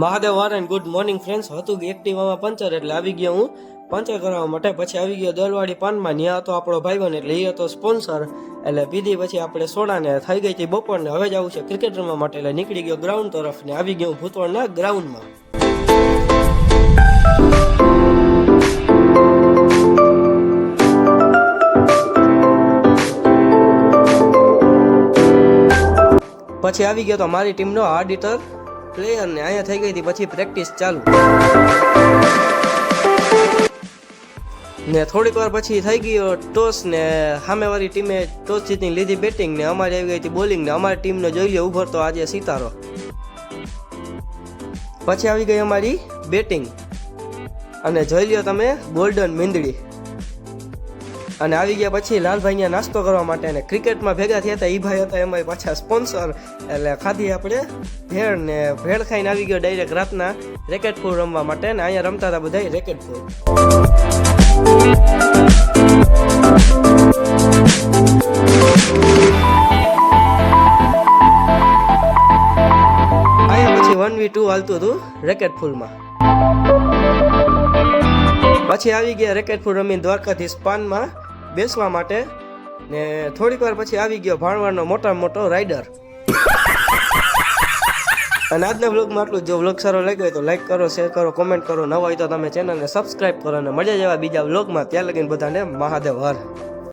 મહાદેવ વાર good morning friends હતું કે એક્ટિવામાં પંચર, એટલે આવી ગયો હું. પંચર કરવા માટે પછી આવી ગયો દલવાડી પાનમાં. ત્યાં હતો આપણો ભાઈબંધ, એટલે એ હતો સ્પોન્સર એટલે પીધી પછી આપણે સોડાને થઈ ગઈ હતી બપોરને. હવે જવું છે ક્રિકેટ રમવા માટે. એટલે નીકળી ગયો ગ્રાઉન્ડ તરફ ને આવી ગયો ભૂતવળના ગ્રાઉન્ડમાં પછી આવી ગયો તો મારી ટીમનો હાર્ડ હિટર પ્લેયર ને અહીંયા થઈ ગઈ હતી, પછી પ્રેક્ટિસ ચાલુ. ને થોડીક વાર પછી થઈ ગયો ટોસ ને સામેવાળી ટીમે ટોસ જીતીને લીધી બેટિંગ ને અમારી આવી ગઈ હતી બોલિંગ ને અમારી ટીમને જોઈ લો ઉભરતો આજે સિતારો. પછી આવી ગઈ અમારી બેટિંગ અને જોઈ લ્યો તમે ગોલ્ડન મીંદડી. અને આવી ગયા પછી લાલભાઈને નાસ્તો કરવા માટે અને ક્રિકેટમાં ભેગા થયા હતા. એ ભાઈ હતા એમાં પાછા સ્પોન્સર એટલે ખાધી આપણે ભેળ ને ભેળ ખાઈને આવી ગયો ડાયરેક્ટ રાતના રેકેટ ફૂલ રમવા માટે ને અહીંયા રમતા હતા બધા રેકેટ ફૂલ વન વી ટુ હાલતું હતું રેકેટ ફૂલમાં પછી આવી ગયા રેકેટ ફૂલ રમીને દ્વારકાથી સ્પાનમાં બેસવા માટે ને થોડીક વાર પછી આવી ગયો ભાણવારનો મોટામાં મોટો રાઈડર અને આજના બ્લોગમાં આટલું જો. બ્લોગ સારો લાગ્યો હોય તો લાઈક કરો શેર કરો કોમેન્ટ કરો. નવા હોય તો તમે ચેનલને સબસ્ક્રાઈબ કરો અને મળ્યા જવા બીજા બ્લોગમાં ત્યાં લગીને બધાને મહાદેવ હર.